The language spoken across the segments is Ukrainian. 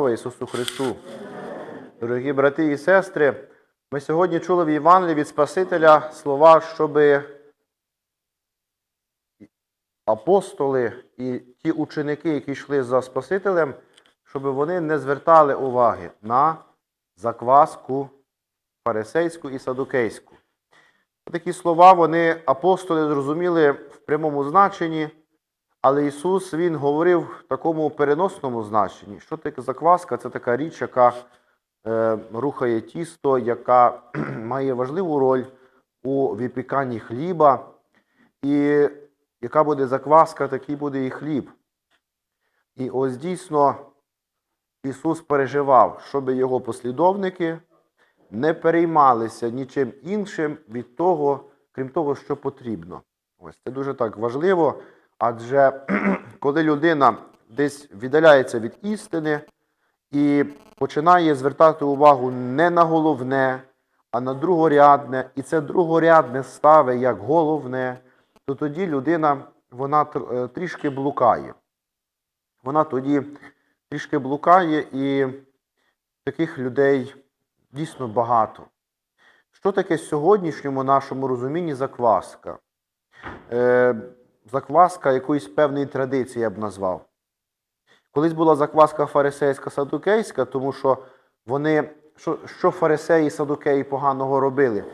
Слава Ісусу Христу! Дорогі брати і сестри, ми сьогодні чули в Євангелії від Спасителя слова, щоб апостоли і ті ученики, які йшли за Спасителем, щоб вони не звертали уваги на закваску фарисейську і садукейську. Такі слова вони апостоли зрозуміли в прямому значенні, але Ісус Він говорив в такому переносному значенні. Що таке закваска? Це така річ, яка е, рухає тісто, яка має важливу роль у випіканні хліба. І яка буде закваска, такий буде і хліб. І ось дійсно Ісус переживав, щоб його послідовники не переймалися нічим іншим від того, крім того, що потрібно. Ось це дуже так важливо, адже коли людина десь віддаляється від істини і починає звертати увагу не на головне, а на другорядне, і це другорядне ставить як головне, то тоді людина вона е, трішки блукає. Вона тоді трішки блукає, і таких людей дійсно багато. Що таке в сьогоднішньому нашому розумінні закваска? Закваска якоїсь певної традиції, я б назвав. Колись була закваска фарисейська садукейська, тому що вони, що, що фарисеї і садукеї поганого робили?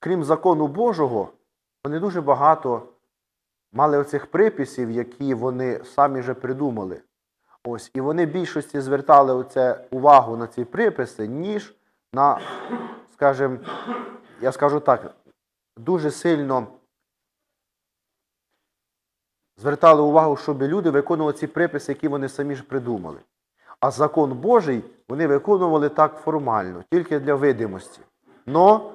Крім закону Божого, вони дуже багато мали оцих приписів, які вони самі вже придумали. Ось, і вони більшості звертали оце увагу на ці приписи, ніж на, скажімо, я скажу так, дуже сильно звертали увагу, щоб люди виконували ці приписи, які вони самі ж придумали. А закон Божий вони виконували так формально, тільки для видимості. Но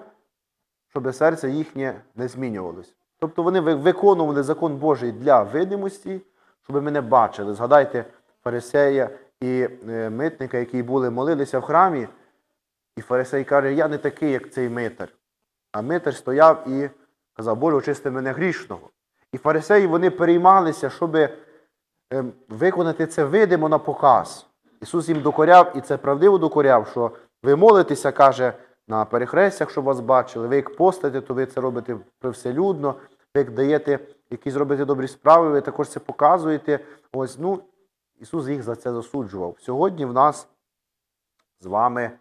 щоб серце їхнє не змінювалося. Тобто вони виконували закон Божий для видимості, щоб ми не бачили. Згадайте фарисея і е, митника, які були молилися в храмі, і фарисей каже, я не такий, як цей митар. А митар стояв і казав, Боже, очисти мене грішного. І фарисеї вони переймалися, щоб ем, виконати це видимо на показ. Ісус їм докоряв, і це правдиво докоряв, що ви молитеся, каже, на перехрестях, щоб вас бачили. Ви як постите, то ви це робите привселюдно, ви як даєте якісь робите добрі справи, ви також це показуєте. Ось, ну, Ісус їх за це засуджував. Сьогодні в нас з вами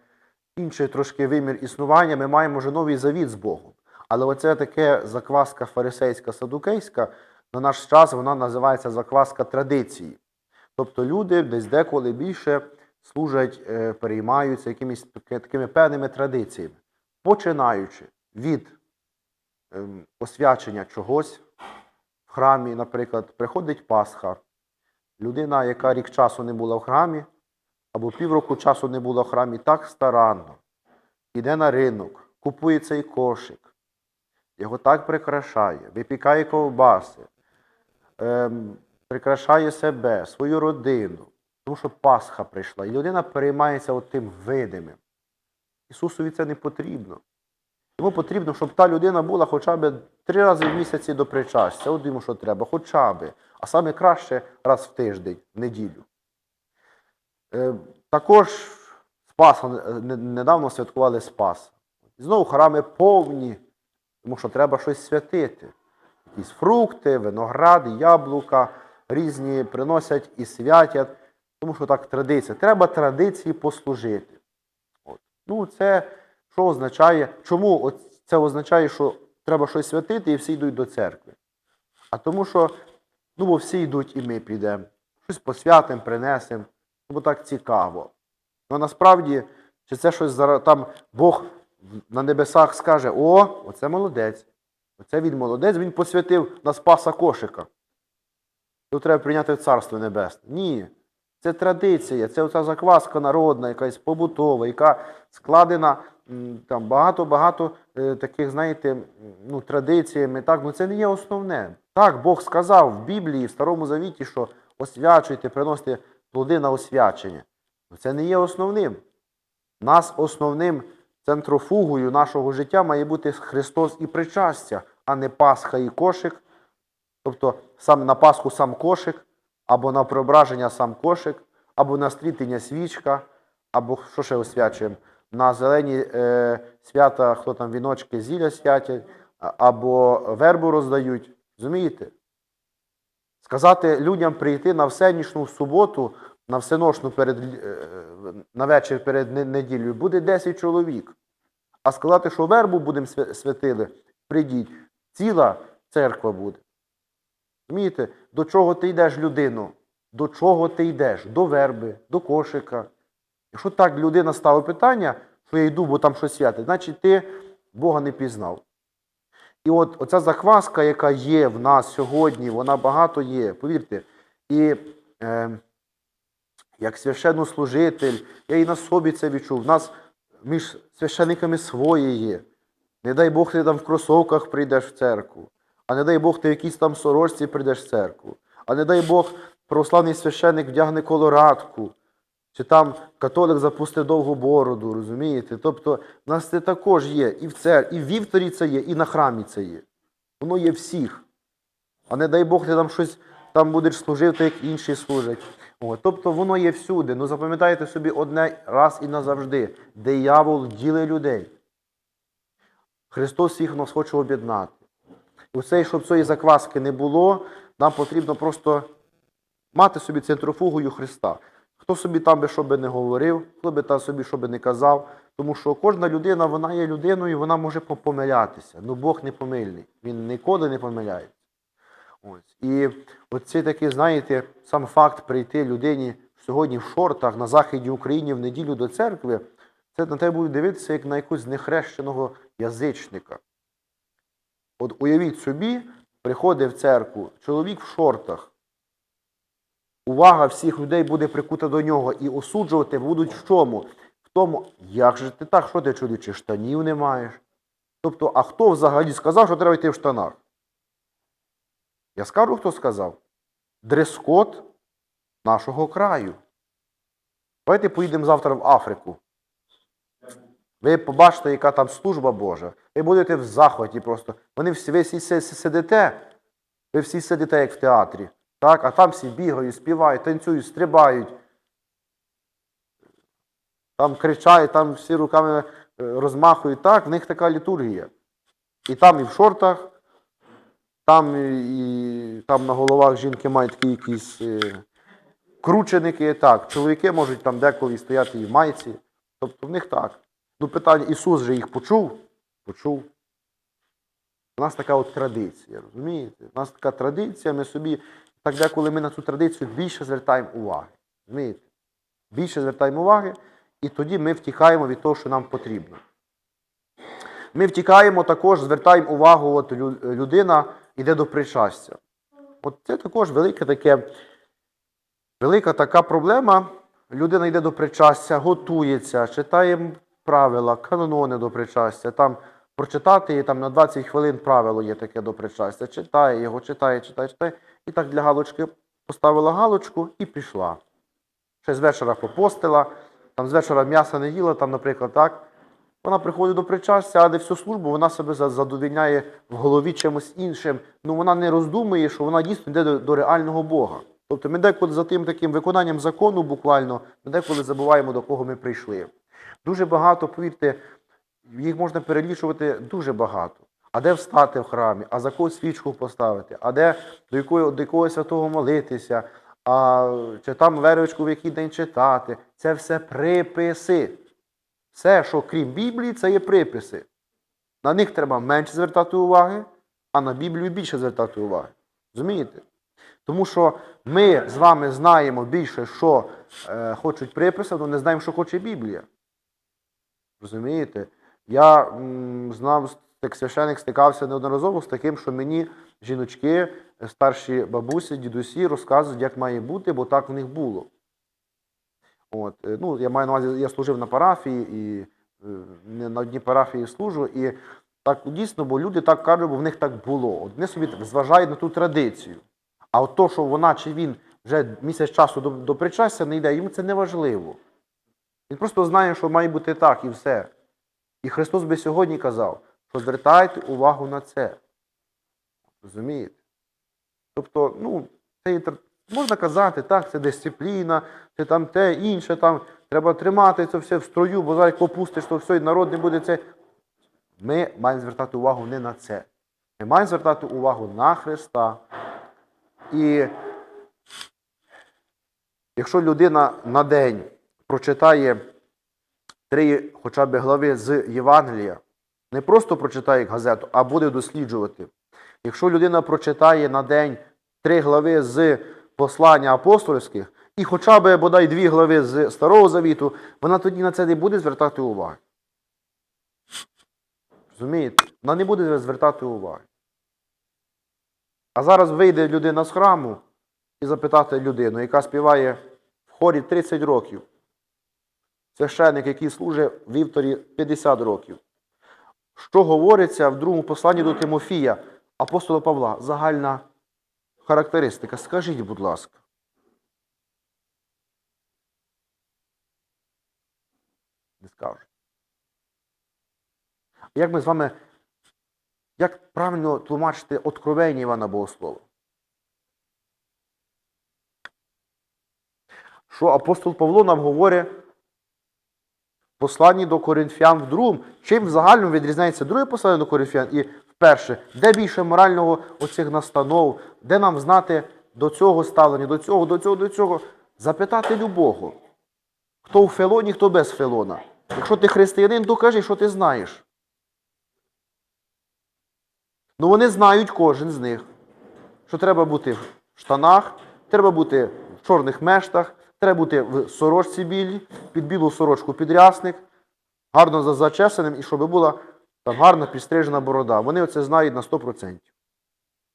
інший трошки вимір існування, ми маємо вже новий завіт з Богом. Але оце таке закваска фарисейська садукейська, на наш час вона називається закваска традиції. Тобто люди десь деколи більше служать, е, переймаються якимись такими певними традиціями, починаючи від ем, освячення чогось в храмі, наприклад, приходить Пасха. Людина, яка рік часу не була в храмі, або півроку часу не була в храмі, так старанно, іде на ринок, купує цей кошик, його так прикрашає, випікає ковбаси, ем, прикрашає себе, свою родину, тому що Пасха прийшла, і людина переймається тим видимим. Ісусові це не потрібно. Йому потрібно, щоб та людина була хоча б три рази в місяці до причастя. От йому що треба, хоча б. А саме краще раз в тиждень, в неділю. Е, також Спаса, недавно святкували Спас. Знову храми повні, тому що треба щось святити. Якісь фрукти, виногради, яблука, різні приносять і святять, тому що так традиція. Треба традиції послужити. От. Ну, це що означає? Чому це означає, що треба щось святити і всі йдуть до церкви? А тому що, ну, бо всі йдуть і ми підемо. Щось посвятимо, принесемо, ну, бо так цікаво. Ну насправді, чи це щось зараз там Бог на небесах скаже: о, оце молодець. Оце він молодець, він посвятив на Спаса кошика. Його треба прийняти в Царство Небесне. Ні. Це традиція, це оця закваска народна, якась побутова, яка складена там багато-багато е, таких, знаєте, ну, традиціями. Так, ну це не є основне. Так, Бог сказав в Біблії, в Старому Завіті, що освячуйте, приносите плоди на освячення. Ну, Це не є основним. Нас основним центрофугою нашого життя має бути Христос і причастя, а не Пасха і кошик. Тобто сам на Пасху сам кошик, або на преображення сам кошик, або на стрітення свічка, або що ще освячуємо? На зелені е, свята, хто там віночки зілля святять, або вербу роздають. Розумієте? Сказати людям прийти на всенішну суботу, на всеношну перед, е, на вечір перед неділею, буде 10 чоловік. А сказати, що вербу будемо святили, прийдіть, ціла церква буде. Розумієте, до чого ти йдеш, людину? До чого ти йдеш? До верби, до кошика. Якщо так людина ставить питання, що я йду, бо там щось святе, значить ти Бога не пізнав. І от оця закваска, яка є в нас сьогодні, вона багато є, повірте. І е, як священнослужитель, я і на собі це відчув. В нас між священниками своє є. Не дай Бог, ти там в кросовках прийдеш в церкву, а не дай Бог, ти в якійсь там сорочці прийдеш в церкву, а не дай Бог, православний священник вдягне колорадку, чи там католик запустить довгу бороду, розумієте? Тобто в нас це також є. І в цер... і в вівторі це є, і на храмі це є. Воно є всіх. А не дай Бог, ти там щось там будеш служити, як інші служать. О, тобто воно є всюди. Ну запам'ятайте собі одне раз і назавжди. Диявол ділить людей. Христос всіх нас хоче об'єднати. І оце, щоб цієї закваски не було, нам потрібно просто мати собі центрофугою Христа. Хто собі там би що би не говорив, хто би там собі що би не казав, тому що кожна людина, вона є людиною, вона може помилятися. Ну Бог не помильний. Він ніколи не помиляється. Ось. І оцей такий, знаєте, сам факт прийти людині сьогодні в шортах на Західній Україні в неділю до церкви, це на тебе буде дивитися як на якогось нехрещеного язичника. От уявіть собі, приходить в церкву чоловік в шортах. Увага всіх людей буде прикута до нього і осуджувати будуть в чому? В тому, як же ти так, що ти чоловіче, штанів не маєш? Тобто, а хто взагалі сказав, що треба йти в штанах? Я скажу, хто сказав? Дрес-код нашого краю. Давайте поїдемо завтра в Африку. Ви побачите, яка там служба Божа. Ви будете в захваті просто. Вони всі, ви всі си- си- сидите, ви всі сидите, як в театрі. Так? А там всі бігають, співають, танцюють, стрибають. Там кричають, там всі руками е, розмахують. Так, в них така літургія. І там і в шортах, там і, там на головах жінки мають такі якісь е, крученики. Так, чоловіки можуть там деколи стояти і в майці. Тобто в них так. Ну, питання, Ісус же їх почув? Почув. У нас така от традиція, розумієте? У нас така традиція, ми собі, так деколи ми на цю традицію більше звертаємо уваги. Розумієте? Більше звертаємо уваги, і тоді ми втікаємо від того, що нам потрібно. Ми втікаємо також, звертаємо увагу, от людина йде до причастя. От це також велике таке, велика така проблема. Людина йде до причастя, готується, читає правила, канони до причастя. Там прочитати там на 20 хвилин правило є таке до причастя. Читає його, читає, читає, читає. І так для галочки поставила галочку і пішла. Ще з вечора попостила, там з вечора м'яса не їла, там, наприклад, так. Вона приходить до причастя, але всю службу вона себе за- задовільняє в голові чимось іншим. Ну вона не роздумує, що вона дійсно йде до, до реального Бога. Тобто ми деколи за тим таким виконанням закону буквально, ми деколи забуваємо, до кого ми прийшли. Дуже багато, повірте, їх можна перелічувати дуже багато. А де встати в храмі, а за кого свічку поставити, а де до якого, до якого святого молитися, а чи там вервичку в який день читати. Це все приписи. Все, що крім Біблії, це є приписи. На них треба менше звертати уваги, а на Біблію більше звертати уваги. Розумієте? Тому що ми з вами знаємо більше, що е, хочуть приписи, але не знаємо, що хоче Біблія. Розумієте? Я м, знав, як священик стикався неодноразово з таким, що мені жіночки, старші бабусі, дідусі розказують, як має бути, бо так в них було. От, е, ну, я маю на увазі, я служив на парафії і е, не на одній парафії служу. І так дійсно, бо люди так кажуть, бо в них так було. От собі зважають на ту традицію. А от то, що вона чи він вже місяць часу до, до причастя не йде, йому це не важливо. Він просто знає, що має бути так і все. І Христос би сьогодні казав, що звертайте увагу на це. Розумієте? Тобто, ну, це Можна казати, так, це дисципліна, це там те, інше, там треба тримати це все в строю, бо зараз попустиш, то все, і народ не буде це. Ми маємо звертати увагу не на це. Ми маємо звертати увагу на Христа. І якщо людина на день прочитає три хоча б глави з Євангелія, не просто прочитає газету, а буде досліджувати. Якщо людина прочитає на день три глави з послання апостольських, і хоча б бодай дві глави з Старого Завіту, вона тоді на це не буде звертати уваги. Розумієте? Вона не буде звертати уваги. А зараз вийде людина з храму і запитати людину, яка співає в хорі 30 років. Священник, який служить вівторі 50 років. Що говориться в другому посланні до Тимофія, апостола Павла? Загальна характеристика. Скажіть, будь ласка. Не скажуть. Як ми з вами, як правильно тлумачити откровення Івана Богослова? Що апостол Павло нам говорить посланні до Коринфян в другому, чим в загальному відрізняється друге послання до Коринфян і вперше, де більше морального оцих настанов, де нам знати до цього ставлення, до цього, до цього, до цього, запитати любого. Хто в фелоні, хто без фелона. Якщо ти християнин, то кажи, що ти знаєш. Ну вони знають кожен з них, що треба бути в штанах, треба бути в чорних мештах, треба бути в сорочці білій, під білу сорочку підрясник, гарно за- зачесаним і щоб була там гарна підстрижена борода. Вони оце знають на 100%.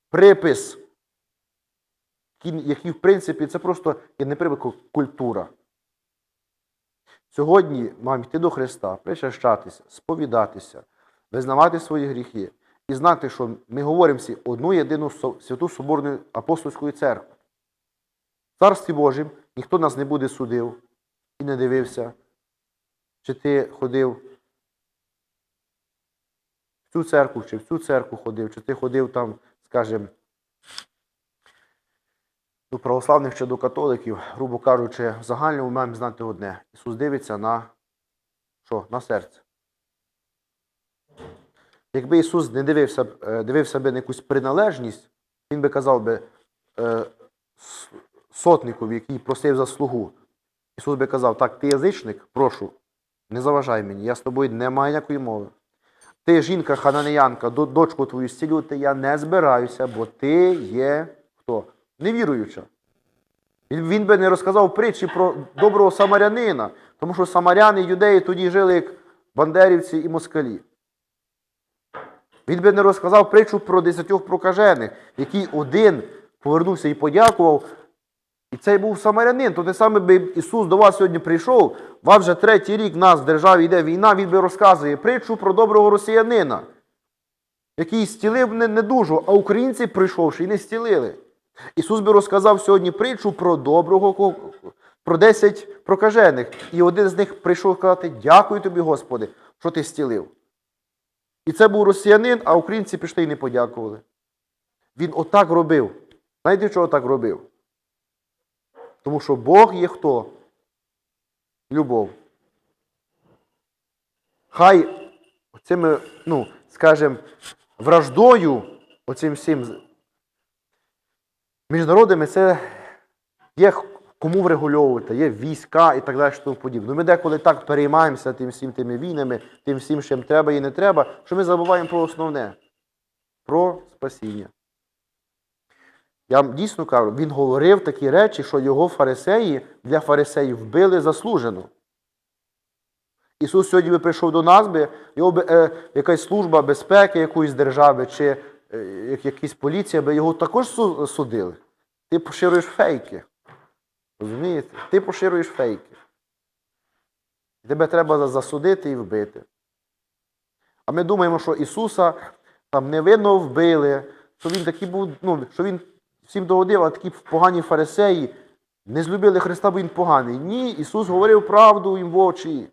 Припис, який, в принципі, це просто є не припис, а культура. Сьогодні маємо йти до Христа, причащатися, сповідатися, визнавати свої гріхи і знати, що ми говоримо всі одну єдину святу Соборну апостольську церкву. В Царстві Божім ніхто нас не буде судив і не дивився, чи ти ходив цю церкву, чи в цю церкву ходив, чи ти ходив там, скажімо, до православних чи до католиків, грубо кажучи, в загальному ми маємо знати одне. Ісус дивиться на що? На серце. Якби Ісус не дивився, е, дивився би на якусь приналежність, Він би казав би е, сотникові, який просив за слугу. Ісус би казав, так, ти язичник, прошу, не заважай мені, я з тобою не маю ніякої мови. Ти, жінка хананеянка, дочку твою зцілювати я не збираюся, бо ти є хто? Невіруюча. Він би не розказав притчі про доброго самарянина, тому що самаряни, і юдеї тоді жили як бандерівці і москалі. Він би не розказав притчу про десятьох прокажених, який один повернувся і подякував. І цей був самарянин. То те саме би Ісус до вас сьогодні прийшов, вас вже третій рік в нас в державі йде війна, він би розказує притчу про доброго росіянина, який стілив не, не а українці, прийшовши, і не стілили. Ісус би розказав сьогодні притчу про доброго, про 10 прокажених. І один з них прийшов сказати, дякую тобі, Господи, що ти стілив. І це був росіянин, а українці пішли і не подякували. Він отак робив. Знаєте, чого так робив? Тому що Бог є хто? Любов. Хай цими, ну, скажімо, враждою, оцим всім з- між народами це є кому врегульовувати, є війська і так далі, тому подібне. Ми деколи так переймаємося тим всім тими війнами, тим всім, чим треба і не треба, що ми забуваємо про основне про спасіння. Я вам дійсно кажу, він говорив такі речі, що його фарисеї для фарисеїв вбили заслужено. Ісус сьогодні би прийшов до нас, би, його би е, якась служба безпеки якоїсь держави чи е, як- якась поліція би його також судили. Ти поширюєш фейки. Розумієте? Ти поширюєш фейки. Тебе треба засудити і вбити. А ми думаємо, що Ісуса там невинно вбили, що він такий був, ну, що він всім догодив, а такі погані фарисеї не злюбили Христа, бо він поганий. Ні, Ісус говорив правду їм в очі.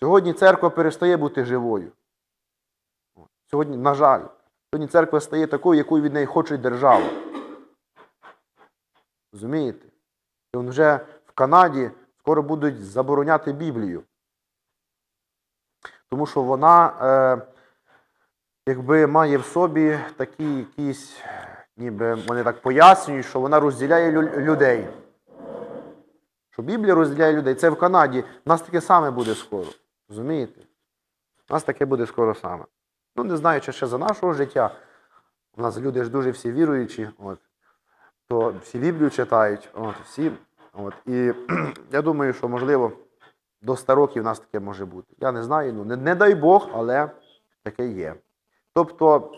Сьогодні церква перестає бути живою. Сьогодні, на жаль, сьогодні церква стає такою, якою від неї хоче держава. Розумієте? І вже в Канаді скоро будуть забороняти Біблію. Тому що вона е, якби має в собі такі якісь, ніби вони так пояснюють, що вона розділяє людей. Що Біблія розділяє людей. Це в Канаді. У нас таке саме буде скоро. Розумієте? У нас таке буде скоро саме. Ну, не знаю, чи ще за нашого життя. У нас люди ж дуже всі віруючі, от, то всі Біблію читають, от, всі. От, і я думаю, що можливо до 100 років у нас таке може бути. Я не знаю, ну не, не дай Бог, але таке є. Тобто,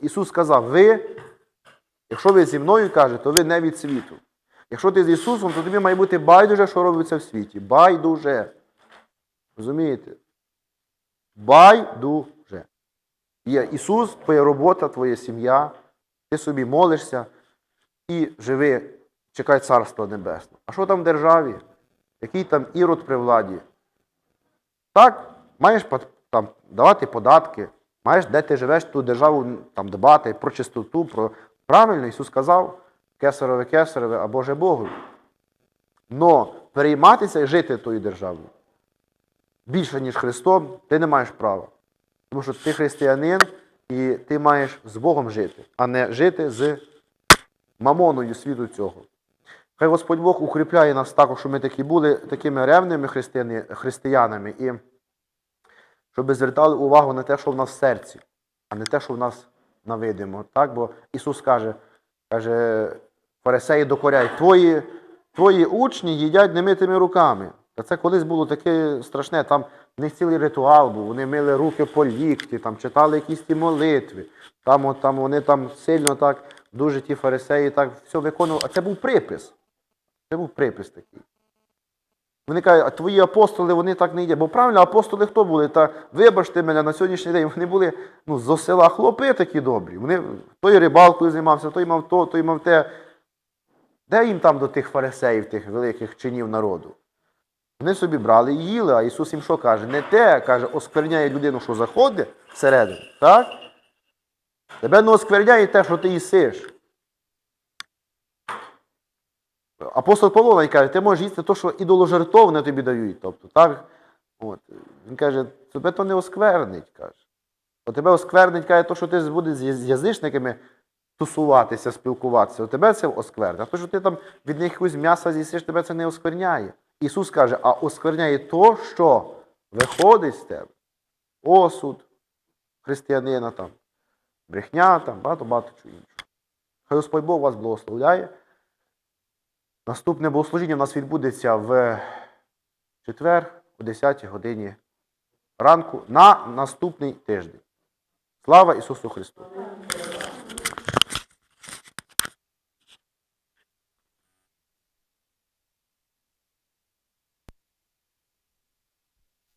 Ісус сказав, ви, якщо ви зі мною кажете, то ви не від світу. Якщо ти з Ісусом, то тобі має бути байдуже, що робиться в світі. Байдуже. Розумієте? Байдуже. Є Ісус, твоя робота, твоя сім'я, ти собі молишся і живи, чекай Царства Небесного. А що там в державі? Який там ірод при владі? Так, маєш там, давати податки, маєш, де ти живеш, ту державу там, дбати про чистоту, про. Правильно, Ісус сказав, кесарове кесарове, а Боже Богу. Но перейматися і жити тою державою більше, ніж Христом, ти не маєш права. Тому що ти християнин і ти маєш з Богом жити, а не жити з мамоною світу цього. Хай Господь Бог укріпляє нас також, щоб ми такі були такими ревними християнами, і щоб звертали увагу на те, що в нас в серці, а не те, що в нас на видимо. Так? Бо Ісус каже, каже, фарисеї докоряють, твої, твої учні їдять немитими руками. Та це колись було таке страшне, там в них цілий ритуал був, вони мили руки по лікті, там читали якісь ті молитви, там, от, там вони там сильно так, дуже ті фарисеї так все виконували. А це був припис. Це був припис такий. Вони кажуть, а твої апостоли вони так не йдять. Бо правильно, апостоли хто були? Та вибачте мене на сьогоднішній день, вони були ну, з села хлопи такі добрі. Вони той рибалкою займався, той мав то, той мав те. Де їм там до тих фарисеїв, тих великих чинів народу? Вони собі брали і їли, а Ісус їм що каже? Не те, каже, оскверняє людину, що заходить всередину, так? Тебе не оскверняє те, що ти їсиш. Апостол Павло навіть каже, ти можеш їсти те, що ідоложертовне тобі дають. Тобто, так? От. Він каже, тебе то не осквернить, каже. От тебе осквернить, каже, то, що ти будеш з язичниками тусуватися, спілкуватися, от тебе це осквернить. А то, що ти там від них якусь м'яса з'їсиш, тебе це не оскверняє. Ісус каже, а оскверняє то, що виходить з тебе. Осуд християнина там, брехня там, багато-багато чого іншого. Хай Господь Бог вас благословляє. Наступне богослужіння у нас відбудеться в четвер о 10 годині ранку на наступний тиждень. Слава Ісусу Христу!